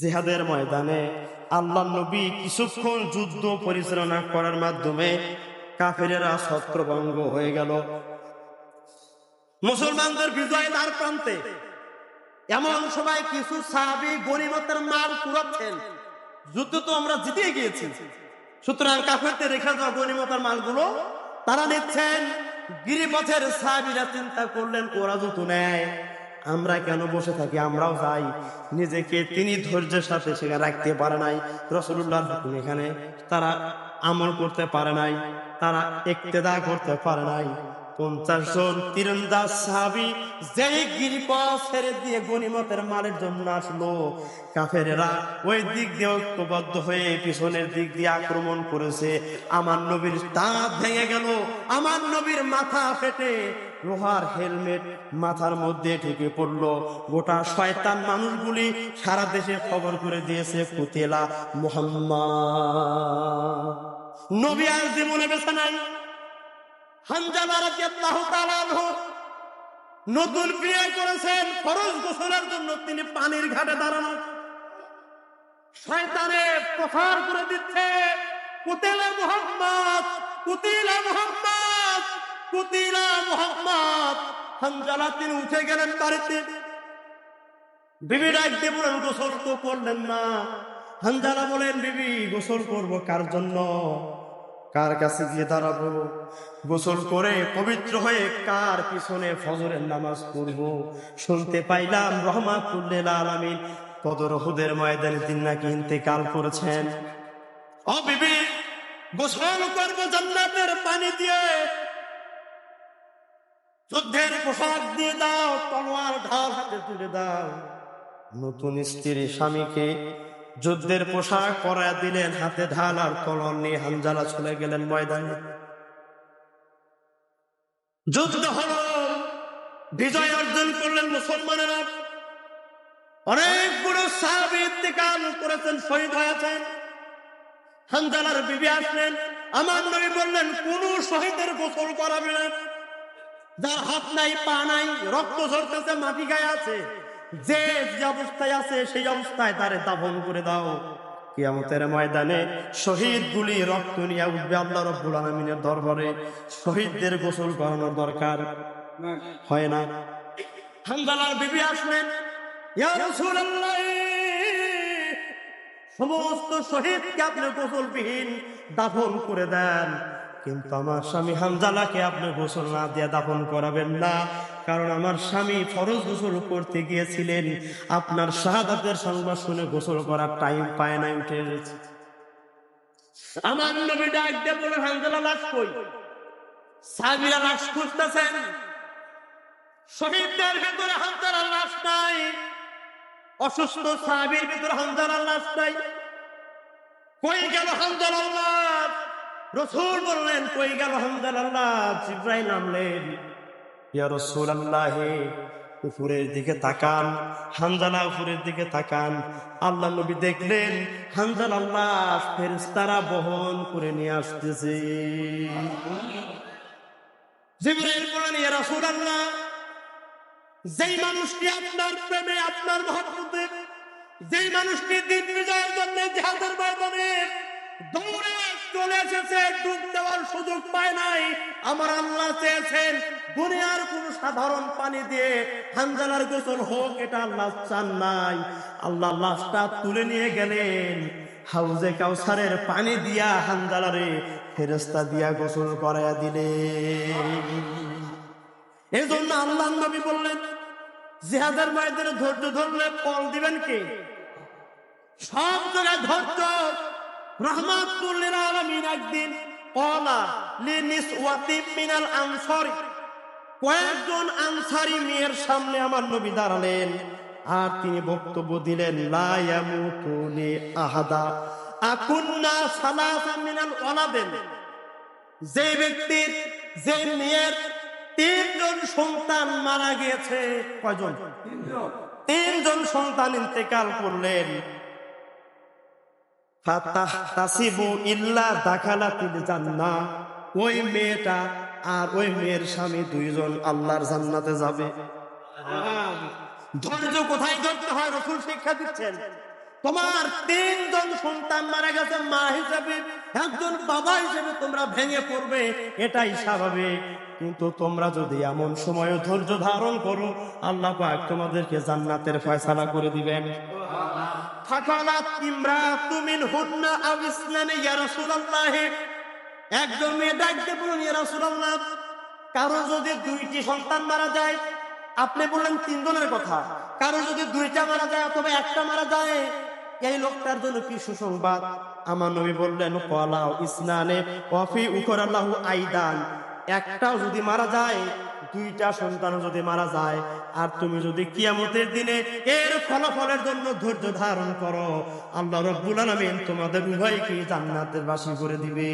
জিহাদের ময়দানে আল্লাহ নবী কিছুক্ষণ যুদ্ধ পরিচালনা করার মাধ্যমে কাফেরেরা ছত্রভঙ্গ হয়ে গেল। মুসলমানদের বিজয় দ্বার প্রান্তে এমন সময় কিছু সাহাবি গরিমতের মাল কুড়াচ্ছেন যুদ্ধ তো আমরা জিতে গিয়েছি। সুতরাং কাফেরতে রেখে যাওয়া গরিমতের মালগুলো তারা নিচ্ছেন। গিরিপথের সাহাবিরা চিন্তা করলেন, ওরা যত নেয়। আমরা কেন বসে থাকি? আমরাও যাই। নিজেকে তিনি ধৈর্যের সাথে সেখানে রাখতে পারে নাই। রসুল্লাহ হুকুম এখানে তারা আমল করতে পারে নাই, তারা একতেদা করতে পারে নাই। ছেড়ে দিয়ে আসলো ওই দিক হয়ে পিছনের দিক দিয়ে আক্রমণ করেছে। আমার নবীর দাঁত ভেঙে গেল, আমার নবীর মাথা ফেটে লোহার হেলমেট মাথার মধ্যে ঢুকে পড়ল। গোটা শয়তান মানুষগুলি সারা দেশে খবর করে দিয়েছে, কুতেলা মোহাম্মদ। নবী আর জীবনে বেছে নাই। নতুন বিয়ে করেছেন। ফরজ গোসলের জন্য তিনি পানির ঘাটে দাঁড়ানো। শয়তানে প্রসার করে দিচ্ছে, কুতিলা মুহাম্মদ কুতিলা মুহাম্মদ। তিনি উঠে গেলেন বাড়িতে। বিবি ডাক দিয়ে বলেন, গোসল তো করলেন না। হানজালা বলেন, বিবি, গোসল করব কার জন্য? কার কাছে গিয়ে দাঁড়াবো? গোসল করে পবিত্র হয়ে কার পিছনে ফজরের নামাজ পড়ব? শুনতে পাইলাম রহমাতুল্লিল আলামিন কদর হুদের ময়দানে দিন নাকি ইন্তেকাল করেছেন। ও বিবি, গোসল করব জান্নাতের পানি দিয়ে। যুদ্ধের পোশাক দিয়ে দাও, তলোয়ার ঢাল হাতে তুলে দাও। নতুন স্ত্রী স্বামীকে যুদ্ধের পোশাক পরায় দিলেন, হাতে ঢাল আর কলম নিয়ে হামজালা চলে গেলেন ময়দানে। যুদ্ধ হল, বিজয় অর্জন করলেন মুসলমানেরা। অনেকগুলো বড় সাহাবি ইন্তেকাল করেছেন, শহীদ হয়েছেন। হামজালার বিবি আসলেন, আমার নবী বললেন, কোন শহীদের গোসল করাবে না। যার হাত নাই, পা নাই, রক্ত ঝরতেছে, মাটি গায়ে আছে। যে যে অবস্থায় আছে, সেই অবস্থায় তারে দাফন করে দাও। কিয়ামতের ময়দানে শহীদ গুলি রক্ত নিয়ে উঠবে আল্লাহ রব্বুল আলমিনের দরবারে। শহীদদের গোসল করানোর দরকার হয় না। হামদালার বিবি আসলেন সমস্ত শহীদকে আপনি গোসলবিহীন দাফন করে দেন। কিন্তু আমার স্বামী হামজালাকে আপনি গোসল না দিয়ে দাফন করাবেন না। কারণ আমার স্বামী ফরজ গোসল করতে গিয়েছিলেন। আপনার শাহাদাতের সংবাদ শুনে গোসল করার টাইম পায় না উঠে গেছে। আমার নবী ডাক দিয়ে বলে হামজালা লাশ কই? সাবিরা লাশ খুঁজতেছেন। শহীদদের ভেতরে হামজালার লাশ নাই। অসুস্থ সাহাবীর ভিতরে হামজালার লাশ নাই। কই গেল হামজালার লাশ? রসুল বললেন, কই গেল হামজালাল্লাহ জিব্রাইল নামলেন। ইয়া রাসূলুল্লাহ, উপরের দিকে তাকান হামজালা উপরের দিকে তাকান। আল্লাহ নবী দেখলেন হামজালাল্লাহ ফেরেশতারা বহন করে নিয়ে আসতেছে। জিব্রাইল বলেন ইয়া রাসূলুল্লাহ, যেই মানুষটি আপনার প্রেমে, আপনার মহব্বতে, যেই মানুষটি দিন বিজয়ের জন্য জিহাদের ময়দানে দৌড়ে চলে এসেছে, ডুব দেওয়ার সুযোগ পায় নাই। আমার আল্লাহ চেয়েছেন, দুনিয়ার কোন সাধারণ পানি দিয়ে হানজালার গোসল হোক, এটা আল্লাহ চান নাই। আল্লাহ লাশটা তুলে নিয়ে গেলেন। হাউজে কাউসারের পানি দিয়া হানজালারে ফেরেস্তা দিয়া গোসল করাইয়া দিলেন। এই জন্য আল্লাহ নবী বললেন, জিহাদের ময়দানে ধৈর্য ধরলে ফল দিবেন কে? সব জায়গায় ধৈর্য রহমাতুল্লিল আলামিন একদিন, কলা লিনিস ওয়াতিব মিনাল আনসারি। কয়েকজন আনসারি মেয়ের সামনে আমার নবী দাঁড়ালেন, আর তিনি বক্তব্য দিলেন, লা ইয়ামুতু লি আহাদা, আকুন্না সালাসা মিনাল ওয়ালাদেন যে ব্যক্তির যে মেয়ের তিনজন সন্তান মারা গিয়েছে। কয়জন? তিনজন সন্তান ইন্তেকাল করলেন। ওই মেয়েটা আর ওই মেয়ের স্বামী দুইজন আল্লাহর জান্নাতে যাবে। ধৈর্য কোথায় ধরতে হয়? রসুল শিক্ষা দিচ্ছেন। তোমার তিনজন সন্তান মারা গেছে, মা হিসেবে। একজন বাবা হিসেবে তোমরা ভেঙে পড়বে, এটাই স্বাভাবিক। কিন্তু তোমরা যদি এমন সময় ধৈর্য ধারণ করো, আল্লাহ পাক তোমাদেরকে জান্নাতের ফয়সালা করে দিবেন। একজন কারও যদি দুইটি সন্তান মারা যায়, আপনি বললেন তিনজনের কথা। কারও যদি দুইটা মারা যায় অথবা একটা মারা যায়, এই লোকটার জন্য কি সুসংবাদ? আমার নবী বললেন কলাও ইসনানে ওয়াফি উকরাল্লাহু আইদান। একটাও যদি মারা যায় দুইটা সন্তান যদি মারা যায়, আর তুমি যদি কিয়ামতের দিনে এর ফলাফলের জন্য ধৈর্য ধারণ করো, আল্লাহ রব্বুল আলামিন তোমাদের উভয়কে জান্নাতের বাসী করে দিবে।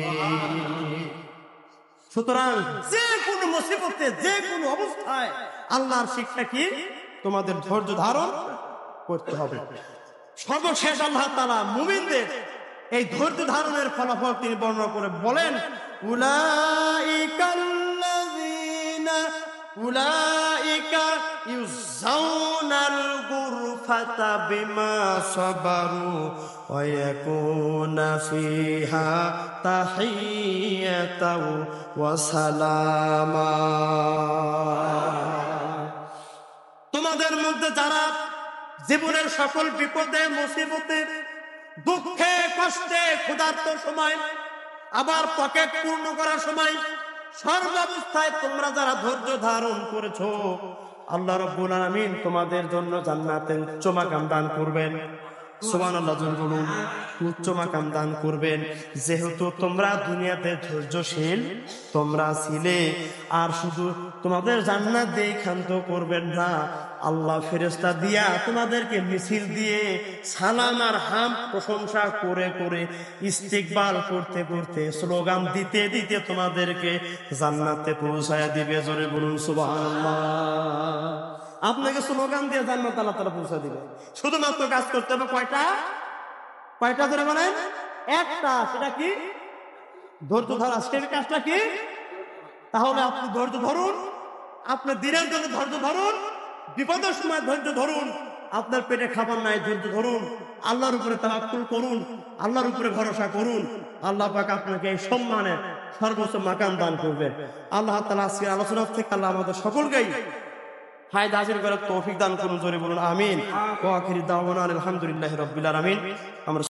সুতরাং যে কোনো মুসিবতে, যে কোনো অবস্থায় আল্লাহর শিক্ষা কি? তোমাদের ধৈর্য ধারণ করতে হবে। সর্বশেষ আল্লাহ তালা মুমিনদের এই ধৈর্য ধারণের ফলাফল তিনি বর্ণনা করে বলেন উলাইকাল্লাযীনা উলাইকা ইউজাউনাল গুরফাতা বিমা সাবারু ওয়া ইয়াকুনা ফিহা তাহিয়াতাও ওয়া সালামা। তোমাদের মধ্যে যারা জীবনের সকল বিপদে, মুসিবতে, দুঃখে, কষ্টে, ক্ষুধার্ত সময়, আবার পকেট পূর্ণ করার সময় সর্বাবস্থায় তোমরা যারা ধৈর্য ধারণ করেছ, আল্লাহ রব্বুল আলামিন তোমাদের জন্য জান্নাতের উচ্চ মাকাম দান করবেন। উচ্চ মাকাম দান করবেন। যেহেতু তোমরা দুনিয়াতে ধৈর্যশীল, তোমরা ছিলে, আর শুধু তোমাদের জান্নাত দিয়ে ক্ষান্ত করবেন না, আল্লাহ ফেরেস্তা দিয়া তোমাদেরকে মিছিল দিয়ে সালাম আর হাম প্রশংসা করে করে ইস্তিকবাল করতে করতে, স্লোগান দিতে দিতে তোমাদেরকে জান্নাতে পৌঁছায় দিবে, জোরে বলুন, সুবহানাল্লাহ। আপনাকে স্লোগান দিয়ে জান্নাত আল্লাহ তালা পৌঁছা দিবে। শুধুমাত্র কাজ করতে হবে কয়টা? কয়টা ধরে বলেন? একটা, সেটা কি? ধৈর্য ধরা সেই কাজটা কি? তাহলে আপনি ধৈর্য ধরুন আপনার দিনের জন্য ধৈর্য ধরুন, বিপদের সময় ধৈর্য ধরুন, আপনার পেটে খাবার নাই, ধৈর্য ধরুন, আল্লাহর উপরে তাওয়াক্কুল করুন, আল্লাহর উপরে ভরসা করুন, আল্লাহ পাক আপনাকে এই সম্মানে সর্বোচ্চ মাকাম দান করবেন আল্লাহ তালা আজকে আলোচনা থেকে আল্লাহ আমাদের সকলকেই হায় দাসের করে তৌফিক দান করুন, জোরে বলুন, আমিন। ও আখির দাওয়ান আলহামদুলিল্লাহ রাব্বিল আমিন আমরা